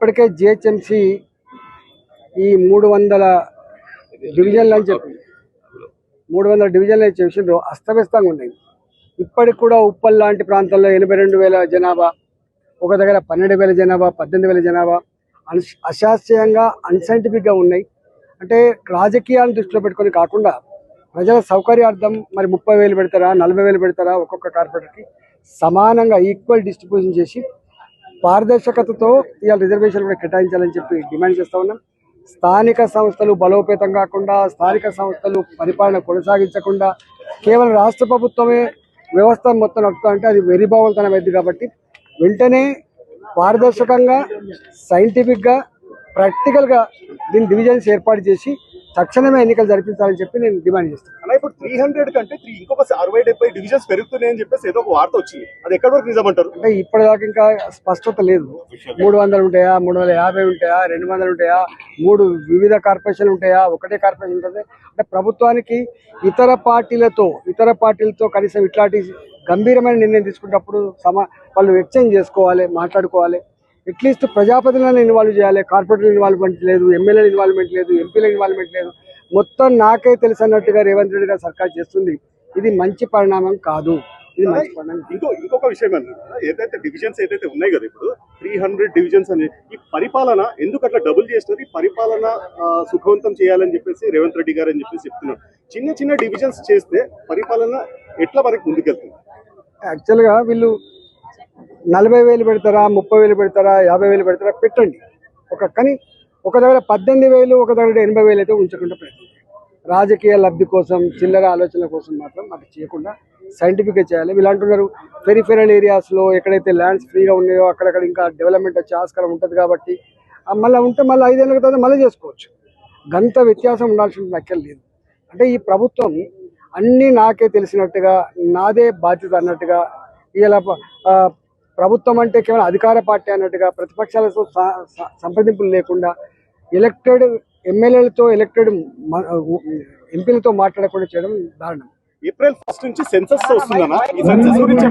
ఇప్పటికే జిహెచ్ఎంసి ఈ మూడు వందల డివిజన్లు అని చెప్పి మూడు వందల డివిజన్లు అని చేసిండ్రు అస్తవ్యస్తంగా ఉన్నాయి. ఇప్పటికి కూడా ఉప్పల్ లాంటి ప్రాంతాల్లో ఎనభై రెండు వేల జనాభా ఒక దగ్గర పన్నెండు వేల జనాభా పద్దెనిమిది వేల జనాభా అన్- అశాస్త్రీయంగా అన్సైంటిఫిక్గా ఉన్నాయి. అంటే రాజకీయాలను దృష్టిలో పెట్టుకొని కాకుండా ప్రజల సౌకర్యార్థం మరి ముప్పై వేలు పెడతారా నలభై వేలు పెడతారా ఒక్కొక్క కార్పొరేటర్కి సమానంగా ఈక్వల్ డిస్ట్రిబ్యూషన్ చేసి పారదర్శకతతో ఇవాళ రిజర్వేషన్ కూడా కేటాయించాలని చెప్పి డిమాండ్ చేస్తా ఉన్నాం. స్థానిక సంస్థలు బలోపేతం కాకుండా స్థానిక సంస్థలు పరిపాలన కొనసాగించకుండా కేవలం రాష్ట్ర ప్రభుత్వమే వ్యవస్థ మొత్తం నడుపుతా అంటే అది వెరిభావంతనం అయింది కాబట్టి వెంటనే పారదర్శకంగా సైంటిఫిక్గా ప్రాక్టికల్గా దీని డివిజన్స్ ఏర్పాటు చేసి తక్షణమే ఎన్నికలు జరిపించాలని చెప్పి నేను డిమాండ్ చేస్తాను. అలా ఇప్పుడు త్రీ హండ్రెడ్ కంటే త్రీ ఇంకొక అరవై డెబ్బై డివిజన్స్ పెరుగుతున్నాయని చెప్పేసి ఏదో ఒక వార్త వచ్చింది. అది ఎక్కడి వరకు నిజమంటారు అంటే ఇప్పటిదాకా ఇంకా స్పష్టత లేదు. మూడు వందలు ఉంటాయా? మూడు వందల యాభై ఉంటాయా? రెండు వందలు ఉంటాయా? మూడు వివిధ కార్పొరేషన్లు ఉంటాయా? ఒకటే కార్పొరేషన్ ఉంటుంది. అంటే ప్రభుత్వానికి ఇతర పార్టీలతో ఇతర పార్టీలతో కనీసం ఇట్లాంటి గంభీరమైన నిర్ణయం తీసుకున్నప్పుడు సమా వాళ్ళు ఎక్స్చేంజ్ చేసుకోవాలి మాట్లాడుకోవాలి. అట్లీస్ట్ ప్రజాప్రతినిధులను ఇన్వాల్వ్ చేయాలి కార్పొరేటర్ ఇన్వాల్వ్మెంట్ లేదు ఎమ్మెల్యే ఇన్వాల్వ్మెంట్ లేదు ఎంపీల ఇన్వాల్వ్మెంట్ లేదు. మొత్తం నాకే తెలుసు అన్నట్టుగా రేవంత్ రెడ్డి గారు సర్కార్ చేస్తుంది. ఇది మంచి పరిణామం కాదు. ఇది మంచి పరిణామం. ఇంకో ఇంకొక విషయం ఏదైతే డివిజన్స్ ఏదైతే ఉన్నాయి కదా ఇప్పుడు త్రీ హండ్రెడ్ డివిజన్స్ అని ఈ పరిపాలన ఎందుకు అట్లా డబుల్ చేస్తున్నారు? ఈ పరిపాలన సుఖవంతం చేయాలని చెప్పేసి రేవంత్ రెడ్డి గారు అని చెప్పేసి చెప్తున్నారు. చిన్న చిన్న డివిజన్స్ చేస్తే పరిపాలన ఎట్లా మనకి ముందుకెళ్తుంది? యాక్చువల్గా వీళ్ళు నలభై వేలు పెడతారా ముప్పై వేలు పెడతారా యాభై వేలు పెడతారా పెట్టండి. ఒక కానీ ఒక దగ్గర పద్దెనిమిది వేలు ఒక దగ్గర ఎనభై వేలు అయితే ఉంచకుండా ప్రయత్నం రాజకీయ లబ్ధి కోసం చిల్లర ఆలోచనల కోసం మాత్రం అది చేయకుండా సైంటిఫిక్గా చేయాలి. వీళ్ళు అంటున్నారు పెరిఫెరల్ ఏరియాస్లో ఎక్కడైతే ల్యాండ్స్ ఫ్రీగా ఉన్నాయో అక్కడక్కడ ఇంకా డెవలప్మెంట్ వచ్చే ఆస్కారం ఉంటుంది కాబట్టి మళ్ళీ ఉంటే మళ్ళీ ఐదేళ్ళ తర్వాత మళ్ళీ చేసుకోవచ్చు. గంత వ్యత్యాసం ఉండాల్సిన లెక్కలు లేదు. అంటే ఈ ప్రభుత్వం అన్నీ నాకే తెలిసినట్టుగా నాదే బాధ్యత అన్నట్టుగా ఇలా ప్రభుత్వం అంటే కేవలం అధికార పార్టీ అన్నట్టుగా ప్రతిపక్షాలతో సంప్రదింపులు లేకుండా ఎలక్టెడ్ ఎమ్మెల్యేలతో ఎలక్టెడ్ ఎంపీలతో మాట్లాడకుండా చేయడం దారుణం. ఏప్రిల్ ఫస్ట్ నుంచి సెన్సస్ వస్తుందన్నా? ఈ సెన్సస్ గురించి